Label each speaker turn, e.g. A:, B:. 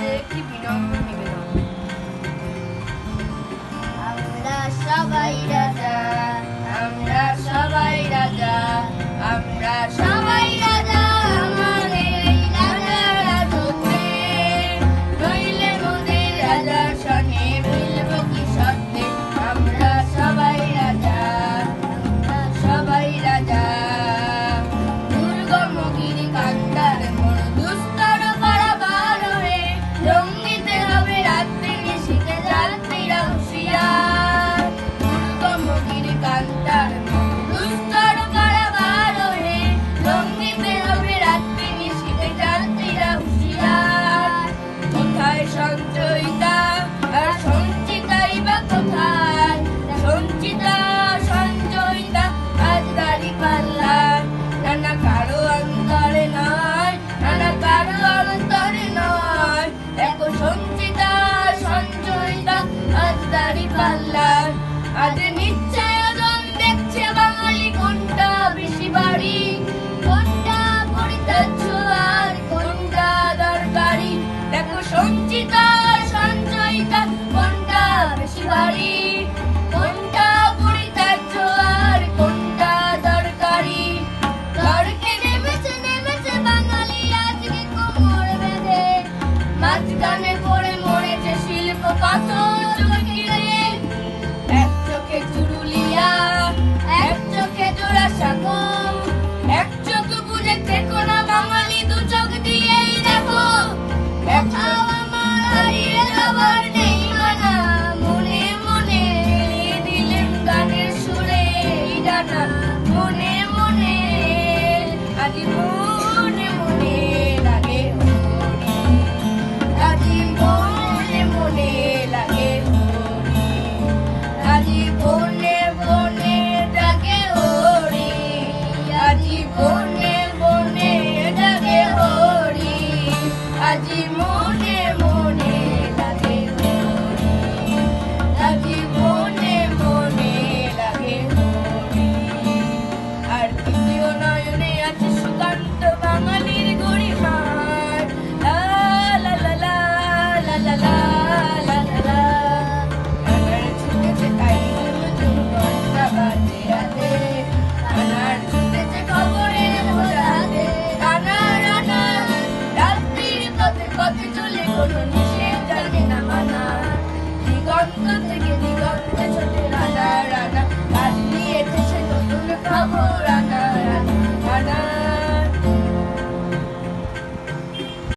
A: আপনাদের একটি বিনম্র আমরা সবাই রাজা আমরা সবাই রাজা আমরা সবাই everybody. আজি মনে গর্ত থেকে দিগন্তে ছোটে রাধা রাধা কাজ নিয়ে এসেছে নতুন খবর